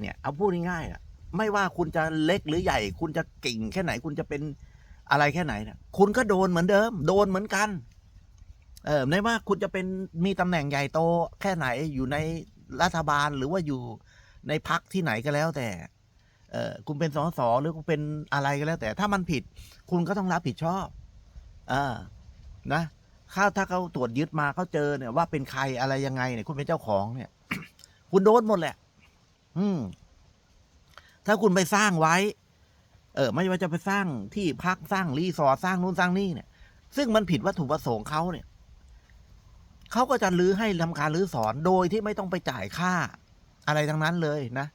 เนี่ยเอาพูดง่ายๆอะไม่ว่าคุณจะเล็กหรือใหญ่ คุณจะเก่งแค่ไหน คุณจะเป็นอะไรแค่ไหนนี่ยคุณก็โดนเหมือนเดิม โดนเหมือนกัน เออไม่ว่าคุณจะเป็นมีตำแหน่งใหญ่โตแค่ไหนอยู่ในรัฐบาลหรือว่าอยู่ในพักที่ไหนก็แล้วแต่ เออคุณเป็นสสหรือคุณเป็นอะไรก็แล้ว แต่ ถ้ามันผิด คุณก็ต้องรับผิดชอบอ่านะถ้าถ้าเขาตรวจยึดมาเขาเจอเนี่ยว่าเป็นใครอะไรยังไงเนี่ยคุณเป็นเจ้าของเนี่ย คุณโดนหมดแหละ อืม ถ้าคุณไปสร้างไว้ เออ ไม่ว่าจะไปสร้างที่พักสร้างรีสอร์ทสร้างนู่นสร้างนี่เนี่ย ซึ่งมันผิดวัตถุประสงค์เขาเนี่ยเขาก็จะรื้อให้ทำการรื้อสอนโดยที่ไม่ต้องไปจ่ายค่า อะไรทั้งนั้นเลยนะ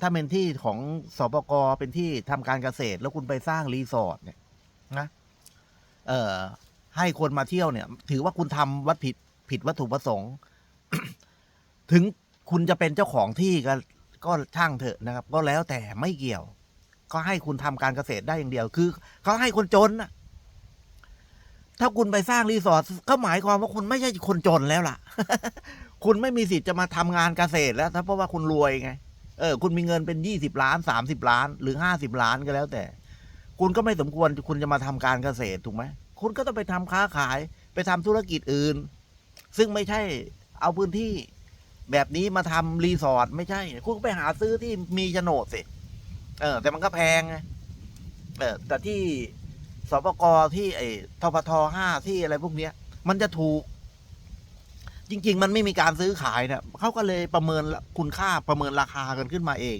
ถ้าเป็นที่ของสปกเป็นที่ทำการเกษตร แล้วคุณไปสร้างรีสอร์ทเนี่ย นะ เอ่อ ให้คนมาเที่ยวเนี่ย ถือว่าคุณทำวัตผิดผิดวัตถุประสงค์ ถึง คุณจะเป็นเจ้าของที่ก็ก็ช่างเถอะนะครับ ก็แล้วแต่ไม่เกี่ยว ก็ให้คุณทำการเกษตรได้อย่างเดียว คือเขาให้คนจนนะถ้าคุณไปสร้างรีสอร์ทก็หมายความว่าคุณไม่ใช่คนจนแล้วล่ะ คุณไม่มีสิทธิ์จะมาทำงานเกษตรแล้วถ้าเพราะว่าคุณรวยไง เออ คุณมีเงินเป็นยี่สิบล้านสามสิบล้าน หรือห้าสิบล้านก็แล้วแต่ คุณก็ไม่สมควรคุณจะมาทำการเกษตรถูกไหมคุณก็ต้องไปทำค้าขาย ไปทำธุรกิจอื่น ซึ่งไม่ใช่เอาพื้นที่ แบบนี้มาทำรีสอร์ทไม่ใช่ คุณไปหาซื้อที่มีโฉนดสิ เออ แต่มันก็แพงไงเออ แต่ที่สปกที่ไอ้ทพทห้าที่อะไรพวกเนี้ย มันจะถูก จริง ๆ มันไม่มีการซื้อขายเนี่ยเขาก็เลยประเมินคุณค่าประเมินราคากันขึ้นมาเอง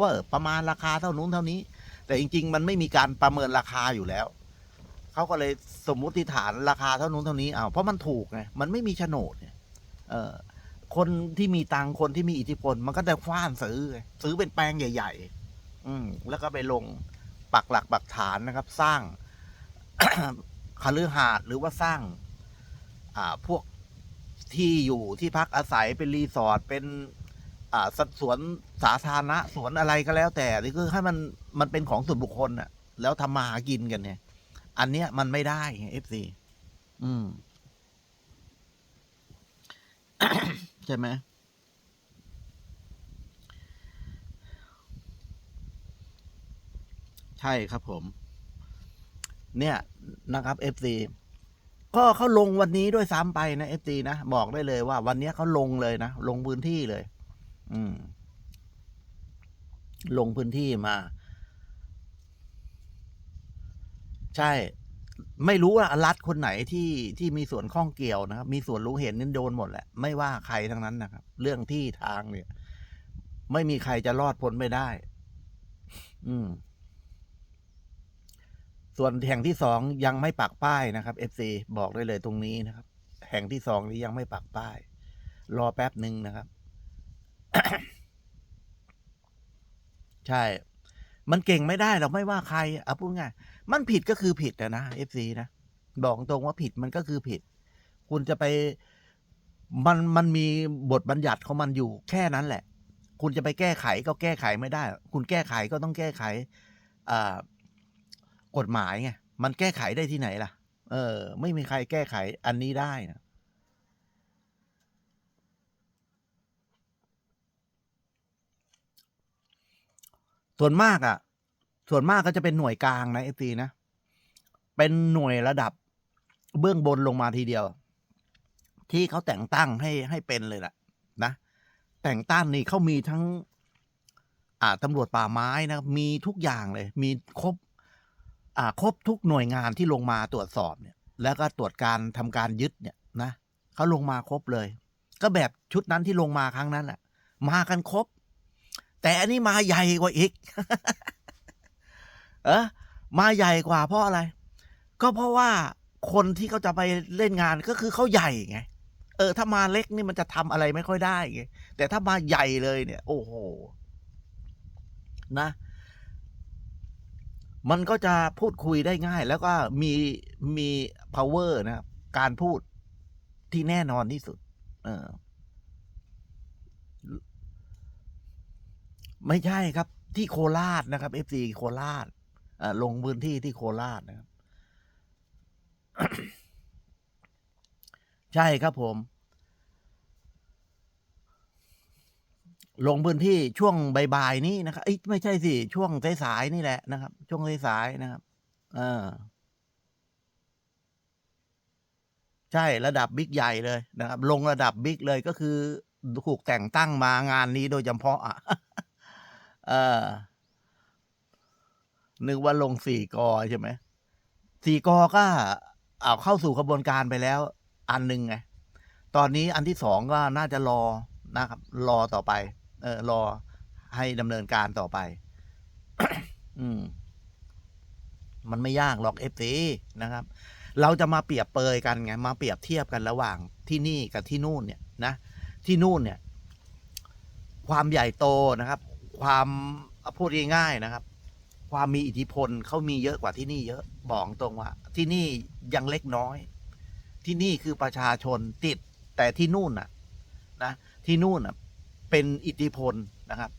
ว่าประมาณราคาเท่านู้นเท่านี้ แต่จริง ๆ มันไม่มีการประเมินราคาอยู่แล้วเขาก็เลยสมมุติฐานราคาเท่านู้นเท่านี้อ้าวเพราะมันถูกไงมันไม่มีโฉนดเนี่ยเออ คนที่มีตังค์คนที่มีอิทธิพล มันก็จะคว้านซื้อ ซื้อเป็นแปลงใหญ่ ๆ อืมแล้วก็ไปลงปักหลักปักฐานนะครับ สร้างคฤหาสน์หรือว่าสร้าง อ่าพวกที่อยู่ที่พักอาศัยเป็นรีสอร์ทเป็น อ่าสสวนสาธารณะสวนอะไรก็แล้ว แต่นี่คือให้มันมันเป็นของส่วนบุคคลน่ะแล้วทำมาหากินกันเนี่ย อันเนี้ยมันไม่ได้เอฟซีอืม ใช่ไหมใช่ครับผม เนี่ยนะครับเอฟซีก็เขาลงวันนี้ด้วยซ้ำไปนะเอฟซีนะบอกได้เลยว่า วันนี้เขาลงเลยนะ ลงพื้นที่เลย อืม ลงพื้นที่มา ใช่ ไม่รู้ว่ารัฐคนไหนที่ที่มีส่วนข้องเกี่ยวนะครับ มีส่วนรู้เห็นนี่โดนหมดแหละ ไม่ว่าใครทั้งนั้นนะครับ เรื่องที่ทางเนี่ย ไม่มีใครจะรอดพ้นไม่ได้ อืม ส่วนแห่งที่สองยังไม่ปักป้ายนะครับ FC บอกได้เลยตรงนี้นะครับ แห่งที่สองนี้ยังไม่ปักป้าย รอแป๊บหนึ่งนะครับ ใช่ มันเก่งไม่ได้เราไม่ว่าใครเอาพูดง่ายมันผิดก็คือผิดอะนะ FC นะบอกตรงว่าผิดมันก็คือผิด คุณจะไปมันมันมีบทบัญญัติของมันอยู่แค่นั้นแหละ คุณจะไปแก้ไขก็แก้ไขไม่ได้ คุณแก้ไขก็ต้องแก้ไขกฎหมายไงมันแก้ไขได้ที่ไหนล่ะ เออ ไม่มีใครแก้ไขอันนี้ได้นะ ส่วนมากอะ่ะ ส่วนมากก็จะเป็นหน่วยกลางนะเอฟีนะ เป็นหน่วยระดับเบื้องบนลงมาทีเดียว ที่เขาแต่งตั้งให้ให้เป็นเลยล่ะนะ แต่งตั้งนี่เขามีทั้ง อ่าตำรวจป่าไม้นะมีทุกอย่างเลย มีครบ อ่า ครบทุกหน่วยงานที่ลงมาตรวจสอบเนี่ย แล้วก็ตรวจการทำการยึดเนี่ยนะเขาลงมาครบเลย ก็แบบชุดนั้นที่ลงมาครั้งนั้นแหละมากันครบ แต่อันนี้มาใหญ่กว่าอีก เออมาใหญ่กว่าเพราะอะไร ก็เพราะว่าคนที่เขาจะไปเล่นงานก็คือเขาใหญ่ไง เออ ถ้ามาเล็กนี่มันจะทำอะไรไม่ค่อยได้ไงแต่ถ้ามาใหญ่เลยเนี่ย โอ้โห นะ มันก็จะพูดคุยได้ง่าย แล้วก็มีมี power นะการพูดที่แน่นอนที่สุด เออ ไม่ใช่ครับ ที่โคราชนะครับ FC โคราชลงพื้นที่ที่โคราชนะครับ ใช่ครับผม ลงพื้นที่ช่วงบ่ายๆนี้นะครับไม่ใช่สิ ช่วงสายๆนี่แหละนะครับ ช่วงสายๆนะครับ เออใช่ระดับบิ๊กใหญ่เลยนะครับ ลงระดับบิ๊กเลยก็คือถูกแต่งตั้งมางานนี้โดยเฉพาะอะ เออ นึกว่าลงสี่กอใช่ไหมสี่กอก็เอาเข้าสู่กระบวนการไปแล้ว อันหนึ่งไง ตอนนี้อันที่สองก็น่าจะรอนะครับ รอต่อไป เออ รอให้ดำเนินการต่อไป อืม มันไม่ยากหรอกเอฟซีนะครับ เราจะมาเปรียบเปยกันไง มาเปรียบเทียบกันระหว่างที่นี่กับที่นู่นเนี่ยนะ ที่นู่นเนี่ย ความใหญ่โตนะครับ ความพูดง่ายๆนะครับ ความมีอิทธิพลเขามีเยอะกว่าที่นี่เยอะบอกตรงว่า ที่นี่ยังเล็กน้อย ที่นี่คือประชาชนติดแต่ที่นู่นน่ะนะที่นู่นน่ะเป็นอิทธิพลนะครับ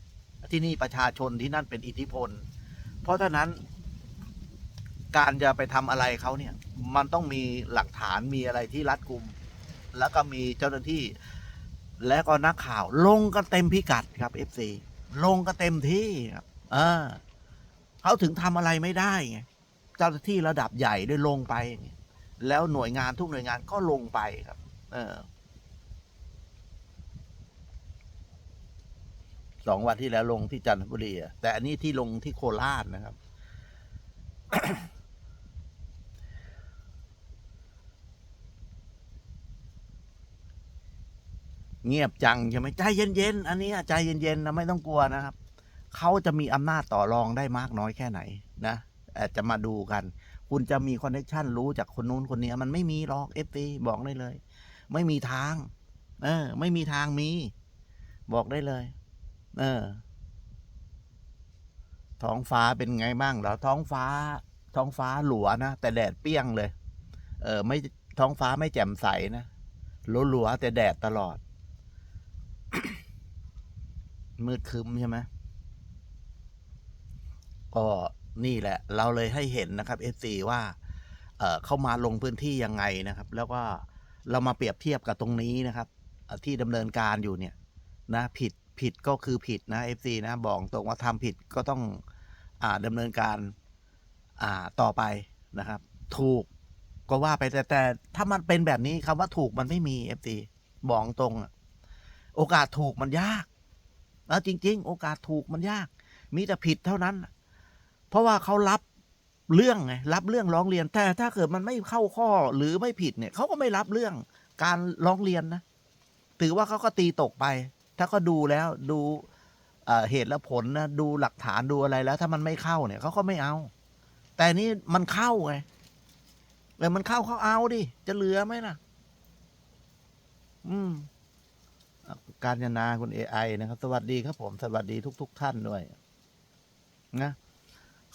ที่นี่ประชาชนที่นั่นเป็นอิทธิพล เพราะฉะนั้น การจะไปทำอะไรเขาเนี่ย มันต้องมีหลักฐานมีอะไรที่รัดกุม แล้วก็มีเจ้าหน้าที่ และก็นักข่าวลงกันเต็มพิกัดครับเอฟซี ลงก็เต็มที่ครับเออเขาถึงทำอะไรไม่ได้ไงเจ้าหน้าที่ระดับใหญ่ได้ลงไป แล้วหน่วยงานทุกหน่วยงานก็ลงไปครับ เออสองวันที่แล้วลงที่จันทบุรีแต่อันนี้ที่ลงที่โคราชนะครับ เงียบจังใช่ไหมใจเย็นๆอันนี้ใจเย็นๆนะไม่ต้องกลัวนะครับเขาจะมีอำนาจต่อรองได้มากน้อยแค่ไหนนะอาจจะมาดูกัน คุณจะมีคอนเนคชันรู้จากคนนู้นคนนี้มันไม่มีหรอกเอฟซีบอกได้เลย ไม่มีทาง เออ ไม่มีทางมี บอกได้เลย เออ ท้องฟ้าเป็นไงบ้างเหรอท้องฟ้า ท้องฟ้าหลัวนะแต่แดดเปรี้ยงเลย เออ ไม่ท้องฟ้าไม่แจ่มใสนะหลัวๆแต่แดดตลอด มืดคึ้มใช่ไหมก็นี่แหละ เราเลยให้เห็นนะครับเอซีว่า เอ่อเข้ามาลงพื้นที่ยังไงนะครับ แล้วก็เรามาเปรียบเทียบกับตรงนี้นะครับที่ดำเนินการอยู่เนี่ย นะ ผิดผิดก็คือผิดนะเอฟซีนะ บอกตรงว่าทำผิดก็ต้อง อ่าดำเนินการอ่าต่อไปนะครับ ถูกก็ว่าไปแต่แต่ถ้ามันเป็นแบบนี้คำว่าถูกมันไม่มีเอฟซีบอกตรง โอกาสถูกมันยาก แล้วจริง ๆ โอกาสถูกมันยาก มีแต่ผิดเท่านั้น เพราะว่าเขารับเรื่องไงรับเรื่องร้องเรียน แต่ถ้าเกิดมันไม่เข้าข้อหรือไม่ผิดเนี่ยเขาก็ไม่รับเรื่องการร้องเรียนนะถือว่าเขาก็ตีตกไป ถ้าเขาดูแล้วดูเหตุและผลนะดูหลักฐานดูอะไรแล้ว ถ้ามันไม่เข้าเนี่ยเขาก็ไม่เอา แต่นี่มันเข้าไงเออมันเข้าเขาเอาดิจะเหลือไหมล่ะ อืม การจนาคุณเอไอนะครับ สวัสดีครับผมสวัสดีทุกๆท่านด้วยนะ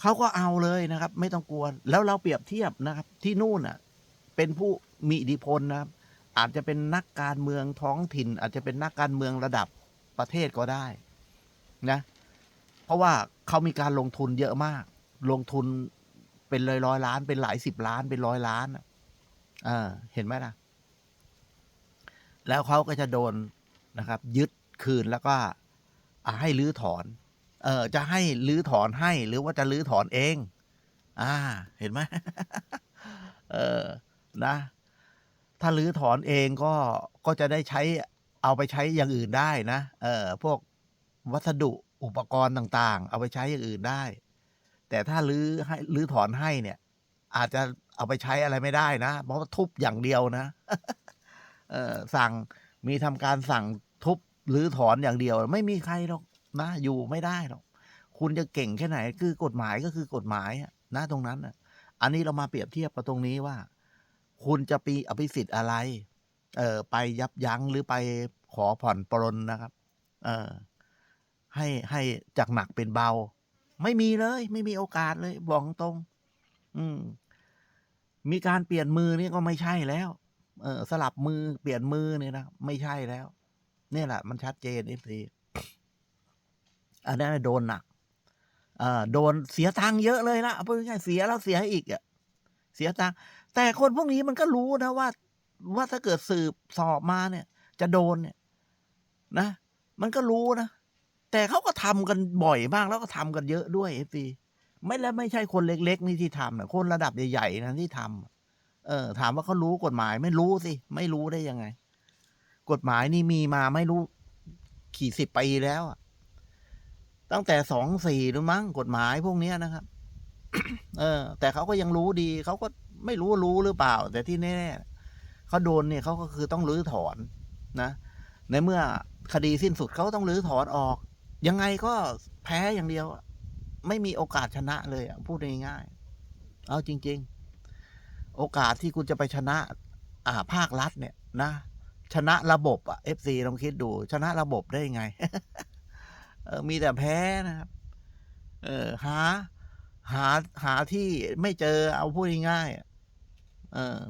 เขาก็เอาเลยนะครับ ไม่ต้องกลัว แล้วเราเปรียบเทียบนะครับ ที่นู่นอะ เป็นผู้มีอิทธิพลนะครับ อาจจะเป็นนักการเมืองท้องถิ่น อาจจะเป็นนักการเมืองระดับประเทศก็ได้นะ เพราะว่าเขามีการลงทุนเยอะมาก ลงทุนเป็นร้อยร้อยล้าน เป็นหลายสิบล้านเป็นร้อยล้านอะเออเห็นไหมล่ะ แล้วเขาก็จะโดน นะครับ ยึดคืนแล้วก็ให้รื้อถอน เออจะให้รื้อถอนให้หรือว่าจะรื้อถอนเอง อ่า เห็นไหมเออนะ ถ้ารื้อถอนเองก็ก็จะได้ใช้เอาไปใช้อย่างอื่นได้นะ เออพวกวัสดุอุปกรณ์ต่าง ๆ เอาไปใช้อย่างอื่นได้ แต่ถ้ารื้อให้รื้อถอนให้เนี่ย อาจจะเอาไปใช้อะไรไม่ได้นะ เพราะทุบอย่างเดียวนะ เออสั่ง มีทำการสั่งทุบหรือถอนอย่างเดียว ไม่มีใครหรอกนะอยู่ไม่ได้หรอกคุณจะเก่งแค่ไหนคือกฎหมายก็คือกฎหมายนะตรงนั้นอะอันนี้เรามาเปรียบเทียบกับตรงนี้ว่า คุณจะปีอภิสิทธิ์อะไร เออไปยับยั้งหรือไปขอผ่อนปรนนะครับ เออให้ให้จากหนักเป็นเบา ไม่มีเลย ไม่มีโอกาสเลยบอกตรง อืมมีการเปลี่ยนมือนี่ก็ไม่ใช่แล้ว เออสลับมือเปลี่ยนมือเนี่ยนะไม่ใช่แล้วเนี่ยแหละ มันชัดเจนเอฟซีอันนั้นโดนหนักเออโดนเสียตังค์เยอะเลยนะพูดง่ายเสียแล้วเสียอีกอะเสียตังค์แต่คนพวกนี้มันก็รู้นะว่า ว่าถ้าเกิดสืบสอบมาเนี่ย จะโดนเนี่ย นะ มันก็รู้นะแต่เขาก็ทำกันบ่อยมากแล้วก็ทำกันเยอะด้วยเอฟซีไม่แล้วไม่ใช่คนเล็ก ๆ นี่ที่ทำนะคนระดับใหญ่ๆนะที่ทำ เออ ถามว่าเขารู้กฎหมายไม่รู้สิไม่รู้ได้ยังไง กฎหมายนี่มีมาไม่รู้กี่สิบปีแล้วอะตั้งแต่สองสี่หรือมั้งกฎหมายพวกนี้นะครับ เออ แต่เขาก็ยังรู้ดีเขาก็ไม่รู้รู้หรือเปล่า แต่ที่แน่ๆเขาโดนเนี่ยเขาก็คือต้องรื้อถอนนะในเมื่อคดีสิ้นสุดเขาต้องรื้อถอนออก ยังไงก็แพ้อย่างเดียว ไม่มีโอกาสชนะเลยพูดง่ายๆเอาจริง ๆ โอกาสที่คุณจะไปชนะ อ่าภาครัฐเนี่ยนะ ชนะระบบอะเอฟซีลองคิดดู ชนะระบบได้ยังไง เออ มีแต่แพ้นะครับ เออ หา หาหาที่ไม่เจอเอาพูดง่ายๆอะเออ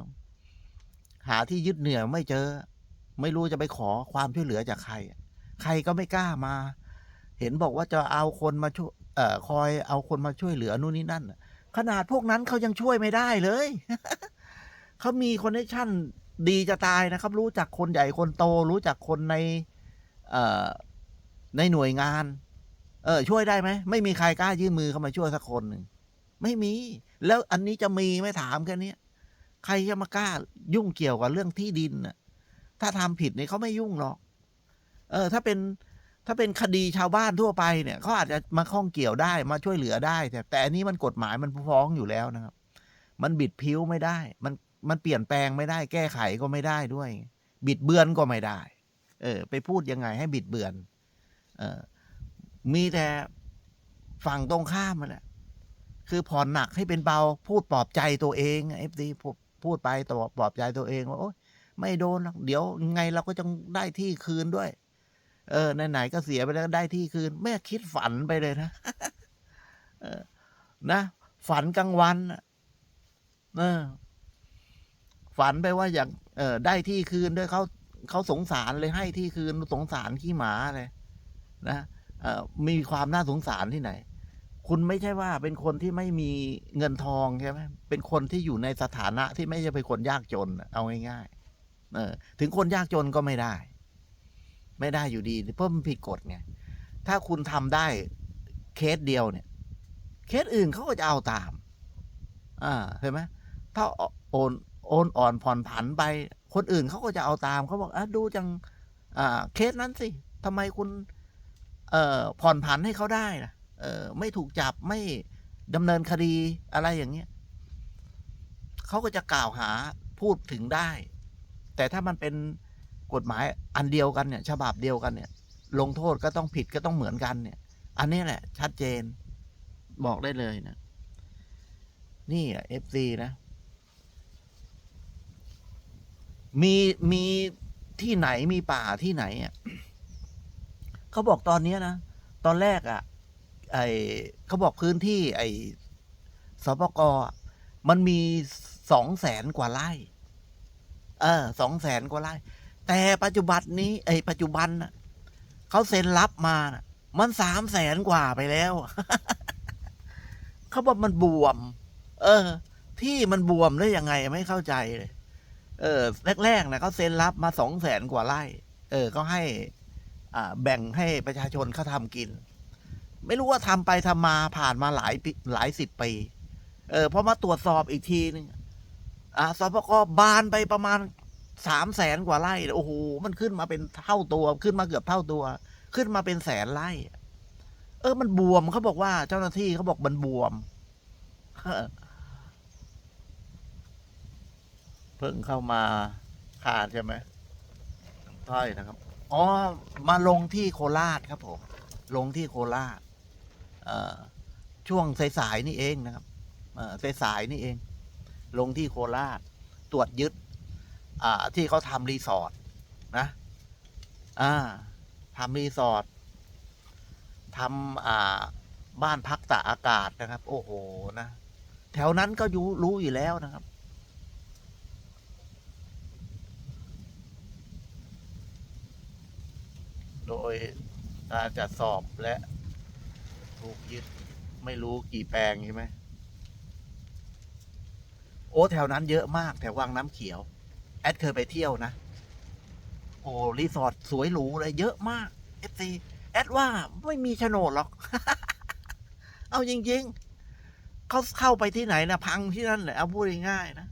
หาที่ยึดเหนี่ยวไม่เจอ ไม่รู้จะไปขอความช่วยเหลือจากใคร ใครก็ไม่กล้ามา เห็นบอกว่าจะเอาคนมาช่วยเอ่อคอยเอาคนมาช่วยเหลือนู่นนี่นั่นน่ะ ขนาดพวกนั้นเขายังช่วยไม่ได้เลย เขามีคอนเนคชั่นดีจะตายนะครับ รู้จักคนใหญ่คนโต รู้จักคนในในหน่วยงาน เออ ช่วยได้ไหม ไม่มีใครกล้ายื่นมือเข้ามาช่วยสักคนหนึ่งไม่มี แล้วอันนี้จะมีไม่ถามแค่นี้ใครจะมากล้ายุ่งเกี่ยวกับเรื่องที่ดินน่ะ ถ้าทำผิดเนี่ยเขาไม่ยุ่งหรอก เออ ถ้าเป็น ถ้าเป็นคดีชาวบ้านทั่วไปเนี่ยเขาอาจจะมาข้องเกี่ยวได้มาช่วยเหลือได้ แต่แต่อันนี้มันกฎหมายมันฟ้องอยู่แล้วนะครับ มันบิดพิ้วไม่ได้ มันมันเปลี่ยนแปลงไม่ได้ แก้ไขก็ไม่ได้ด้วย บิดเบือนก็ไม่ได้ เออ ไปพูดยังไงให้บิดเบือน เออมีแต่ฝั่งตรงข้ามมาแหละคือผ่อนหนักให้เป็นเบาพูดปลอบใจตัวเองเอฟซีพูดไปต่อปลอบใจตัวเองว่าโอ๊ยไม่โดนหรอกเดี๋ยวไงเราก็จะได้ที่คืนด้วย เออไหนๆก็เสียไปแล้วได้ที่คืน แม่คิดฝันไปเลยนะเออนะ ฝันกลางวันเออ ฝันไปว่าอย่าง เออได้ที่คืนด้วยเขาเขาสงสารเลยให้ที่คืนสงสารขี้หมาเลยนะเออมีความน่าสงสารที่ไหน คุณไม่ใช่ว่าเป็นคนที่ไม่มีเงินทองใช่ไหมเป็นคนที่อยู่ในสถานะที่ไม่ใช่เป็นคนยากจน เอาง่ายๆเออ ถึงคนยากจนก็ไม่ได้ ไม่ได้อยู่ดีเพราะมันผิดกฎไงถ้าคุณทำได้เคสเดียวเนี่ย เคสอื่นเขาก็จะเอาตาม อ่าเห็นไหมถ้าโอนโอนอ่อนผ่อนผันไป คนอื่นเขาก็จะเอาตามเขาบอกอะดูจัง อ่า เคสนั้นสิทำไมคุณ เอ่อผ่อนผันให้เขาได้ล่ะ เออไม่ถูกจับไม่ดำเนินคดีอะไรอย่างเงี้ยเขาก็จะกล่าวหาพูดถึงได้ แต่ถ้ามันเป็น กฎหมายอันเดียวกันเนี่ย ฉบับเดียวกันเนี่ย ลงโทษก็ต้องผิดก็ต้องเหมือนกันเนี่ย อันนี้แหละ ชัดเจน บอกได้เลยนะ นี่อะเอฟซีนะ มีมีที่ไหนมีป่าที่ไหนอะเขาบอกตอนนี้นะ ตอนแรกอะ ไอเขาบอกพื้นที่ ไอสปกมันมีสองแสนกว่าไร่ เออสองแสนกว่าไร่ แต่ปัจจุบันนี้ไอ้ปัจจุบันน่ะเขาเซ็นรับมาน่ะ มันสามแสนกว่าไปแล้ว เขาบอกมันบวม เออ ที่มันบวมได้ยังไงไม่เข้าใจเลย เออ แรกๆนะเขาเซ็นรับมาสองแสนกว่าไร่ เออเขาให้ อ่า แบ่งให้ประชาชนเขาทำกิน ไม่รู้ว่าทำไปทำมาผ่านมาหลายปีหลายสิบปี เออพอมาตรวจสอบอีกทีนึงอ่าสปกบานไปประมาณ สามแสนกว่าไร่โอ้โหมันขึ้นมาเป็นเท่าตัว ขึ้นมาเกือบเท่าตัว ขึ้นมาเป็นแสนไร่ เออ มันบวมเขาบอกว่าเจ้าหน้าที่เขาบอกมันบวมเพิ่งเข้ามาขาดใช่ไหมต้อยนะครับอ๋อมาลงที่โคราชครับผม ลงที่โคราชช่วงสายๆนี่เองนะครับสายๆนี่เอง ลงที่โคราช ตรวจยึด อ่าที่เขาทำรีสอร์ทนะอ่าทำรีสอร์ททำอ่าบ้านพักตากอากาศนะครับ โอ้โหนะแถวนั้นก็ยูรู้อยู่แล้วนะครับโดยการจัดสอบและถูกยึดไม่รู้กี่แปลงใช่ไหม โอ้ แถวนั้นเยอะมาก แถววังน้ำเขียว แอดเคยไปเที่ยวนะ โอ้รีสอร์ทสวยหรูเลยเยอะมากเอฟซีแอดว่าไม่มีโฉนดหรอก เอาจริง ๆ เขาเข้าไปที่ไหนนะพังที่นั่นแหละเอาพูดง่ายๆนะ